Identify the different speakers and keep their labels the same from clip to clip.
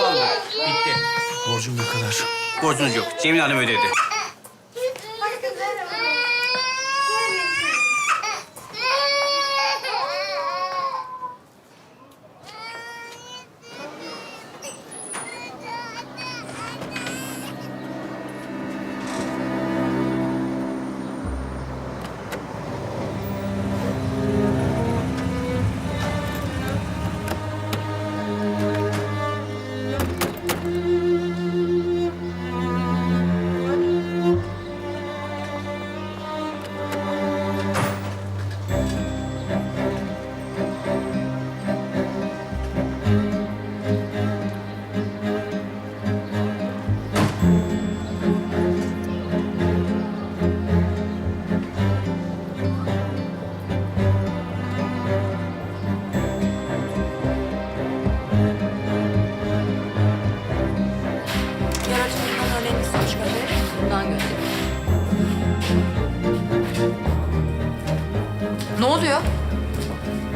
Speaker 1: Mı? Bitti.
Speaker 2: Borcum ne kadar?
Speaker 1: Borcunuz yok. Cemil Hanım ödedi.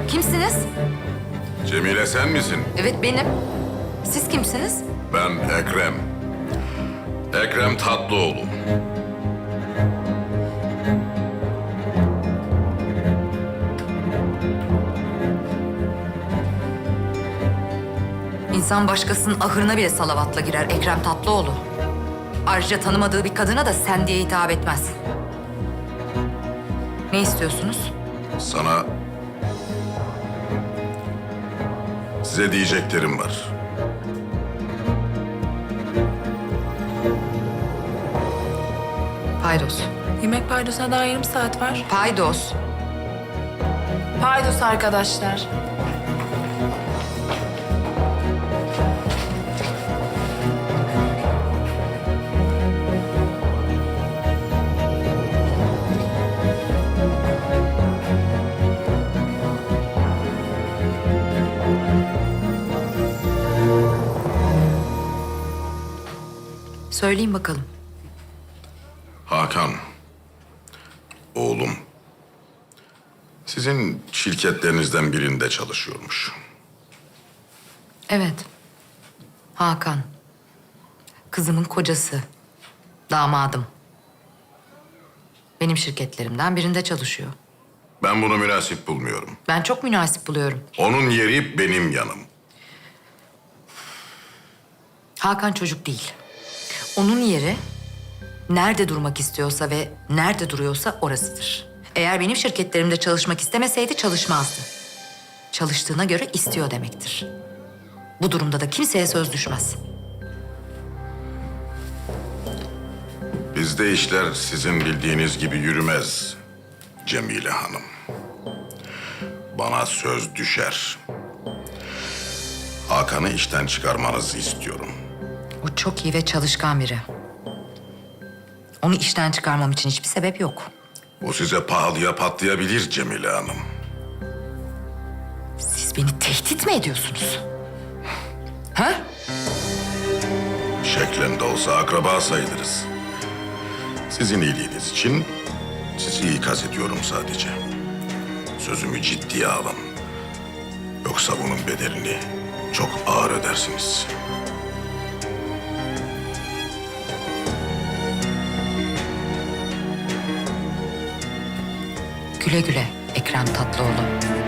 Speaker 3: Kimsiniz?
Speaker 4: Cemile sen misin?
Speaker 3: Evet benim. Siz kimsiniz?
Speaker 4: Ben Ekrem. Ekrem Tatlıoğlu.
Speaker 3: İnsan başkasının ahırına bile salavatla girer Ekrem Tatlıoğlu. Ayrıca tanımadığı bir kadına da sen diye hitap etmez. Ne istiyorsunuz?
Speaker 4: Sana... Size diyeceklerim var.
Speaker 3: Paydos.
Speaker 5: Yemek paydosuna daha yarım saat var.
Speaker 3: Paydos.
Speaker 5: Paydos arkadaşlar.
Speaker 3: Söyleyin bakalım.
Speaker 4: Hakan. Oğlum. Sizin şirketlerinizden birinde çalışıyormuş.
Speaker 3: Evet. Hakan. Kızımın kocası. Damadım. Benim şirketlerimden birinde çalışıyor.
Speaker 4: Ben bunu münasip bulmuyorum.
Speaker 3: Ben çok münasip buluyorum.
Speaker 4: Onun yeri benim yanım.
Speaker 3: Hakan çocuk değil. Onun yeri nerede durmak istiyorsa ve nerede duruyorsa orasıdır. Eğer benim şirketlerimde çalışmak istemeseydi çalışmazdı. Çalıştığına göre istiyor demektir. Bu durumda da kimseye söz düşmez.
Speaker 4: Bizde işler sizin bildiğiniz gibi yürümez Cemile Hanım. Bana söz düşer. Hakan'ı işten çıkarmanızı istiyorum.
Speaker 3: O çok iyi ve çalışkan biri. Onu işten çıkarmam için hiçbir sebep yok.
Speaker 4: O size pahalıya patlayabilir Cemile Hanım.
Speaker 3: Siz beni tehdit mi ediyorsunuz? Ha?
Speaker 4: Şeklinde olsa akraba sayılırız. Sizin iyiliğiniz için sizi ikaz ediyorum sadece. Sözümü ciddiye alın. Yoksa bunun bedelini çok ağır ödersiniz.
Speaker 3: Güle güle Ekrem Tatlıoğlu.